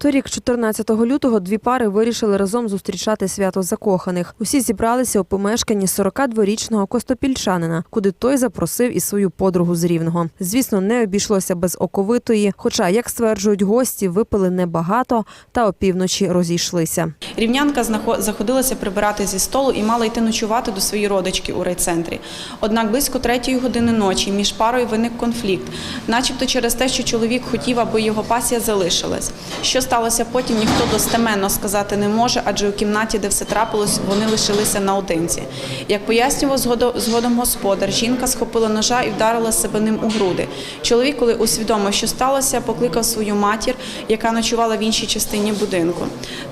Торік, 14 лютого, дві пари вирішили разом зустрічати свято закоханих. Усі зібралися у помешканні 42-річного костопільчанина, куди той запросив і свою подругу з рівного. Звісно, не обійшлося без оковитої. Хоча, як стверджують гості, випили небагато та опівночі розійшлися. Рівнянка заходилася прибирати зі столу і мала йти ночувати до своєї родички у райцентрі. Однак близько третьої години ночі між парою виник конфлікт, начебто через те, що чоловік хотів, аби його пасія залишилась. Що сталося потім, ніхто достеменно сказати не може, адже у кімнаті, де все трапилось, вони лишилися наодинці. Як пояснював згодо- згодом господар, жінка схопила ножа і вдарила себе ним у груди. Чоловік, коли усвідомив, що сталося, покликав свою матір, яка ночувала в іншій частині будинку.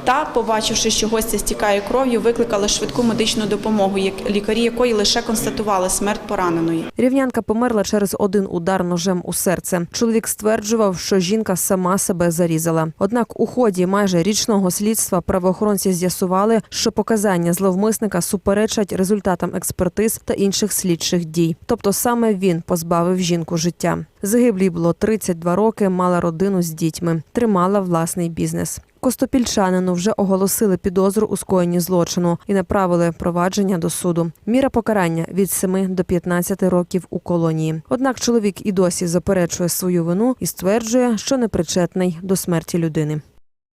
Та, побачивши, що гостя стікає кров'ю, викликала швидку медичну допомогу, лікарі якої лише констатували смерть пораненої. Рівнянка померла через один удар ножем у серце. Чоловік стверджував, що жінка сама себе зарізала. Однак у ході майже річного слідства правоохоронці з'ясували, що показання зловмисника суперечать результатам експертиз та інших слідчих дій. Тобто саме він позбавив жінку життя. Загиблій було 32 роки, мала родину з дітьми, тримала власний бізнес. Костопільчанину вже оголосили підозру у скоєнні злочину і направили провадження до суду. Міра покарання від 7 до 15 років у колонії. Однак чоловік і досі заперечує свою вину і стверджує, що не причетний до смерті людини.